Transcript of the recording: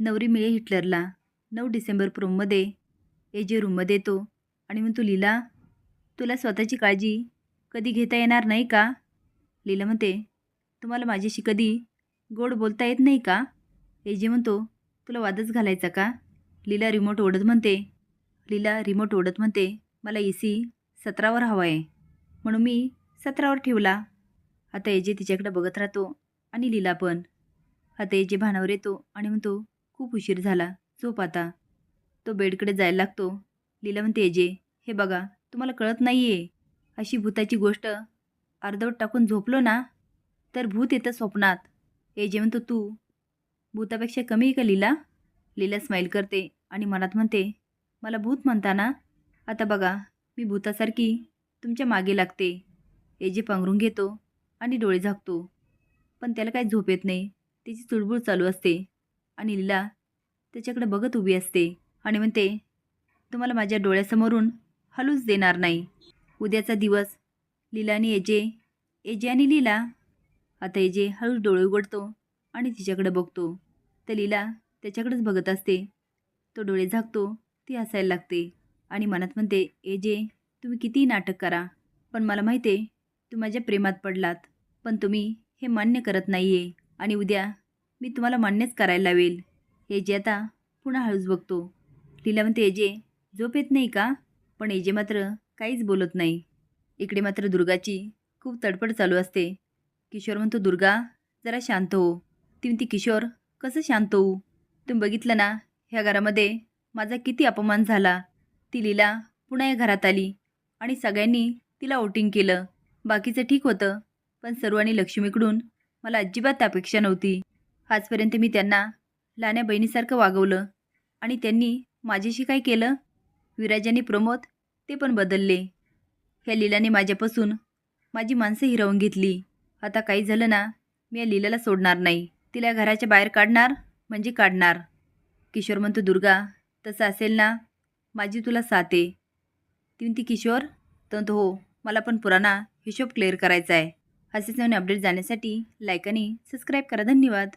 नवरी मिळे हिटलरला. नऊ डिसेंबर प्रोममध्ये. ए जे रूममध्ये येतो. आणि म्हणतो लीला तुला स्वतःची काळजी कधी घेता येणार नाही का? लीला म्हणते तुम्हाला माझ्याशी कधी गोड बोलता येत नाही का? ए जे म्हणतो तुला वादच घालायचा का? लीला रिमोट ओढत म्हणते लीला रिमोट ओढत म्हणते मला ए सी सतरावर हवा आहे म्हणून मी सतरावर ठेवला. आता एजे तिच्याकडे बघत राहतो आणि लीला पण. आता एजे भानावर येतो आणि म्हणतो खूप उशीर झाला. झोप आता. तो बेडकडे जायला लागतो. लीला म्हणते एजे हे बघा तुम्हाला कळत नाही आहे अशी भूताची गोष्ट. अर्धवट टाकून झोपलो ना तर भूत येतं स्वप्नात. एजे म्हणतो तू भूतापेक्षा कमी आहे का लीला? लीला स्माईल करते आणि मनात म्हणते मला भूत म्हणता ना? आता बघा मी भूतासारखी तुमच्या मागे लागते. एजे पांघरून घेतो आणि डोळे झाकतो. पण त्याला काही झोप येत नाही. त्याची चुळबुळ चालू असते. आणि लीला त्याच्याकडे बघत उभी असते आणि म्हणते तुम्हाला माझ्या डोळ्यासमोरून हलूच देणार नाही. उद्याचा दिवस लीला आणि एजे एजे आणि लीला. आता एजे हळूच डोळे उघडतो आणि तिच्याकडे बघतो. तर लीला त्याच्याकडेच बघत असते. तो डोळे झाकतो ती हसायला लागते आणि मनात म्हणते एजे तुम्ही कितीही नाटक करा पण मला माहिती आहे तू माझ्या प्रेमात पडलात पण तुम्ही हे मान्य करत नाही आहे आणि उद्या मी तुम्हाला मान्यच करायला लावेल. एजे आता पुन्हा हळूच बघतो. लीला म्हणते एजे झोप येत नाही का? पण एजे मात्र काहीच बोलत नाही. इकडे मात्र दुर्गाची खूप तडफड चालू असते. किशोर म्हणतो दुर्गा जरा शांत हो. ती म्हणते किशोर कसं शांत होऊ? तुम्ही बघितलं ना ह्या घरामध्ये माझा किती अपमान झाला. ती लीला पुन्हा या घरात आली आणि सगळ्यांनी तिला वोटिंग केलं. बाकीचं ठीक होतं पण सर्वांनी लक्ष्मीकडून मला अजिबात अपेक्षा नव्हती. आजपर्यंत मी त्यांना लहान्या बहिणीसारखं वागवलं. आणि त्यांनी माझ्याशी काय केलं? विराजाने प्रमोद ते पण बदलले. ह्या लीलाने माझ्यापासून माझी माणसं हिरावून घेतली. आता काही झालं ना मी या लीलाला सोडणार नाही. तिला घराच्या बाहेर काढणार म्हणजे काढणार. किशोर म्हणतो दुर्गा तसं असेल ना माझी तुला साथ आहे. ती म्हणती किशोर तर हो मला पण पुराणा हिशोब क्लिअर करायचा आहे. असेच नवीन अपडेट जाण्यासाठी लाईक आणि सबस्क्राईब करा. धन्यवाद.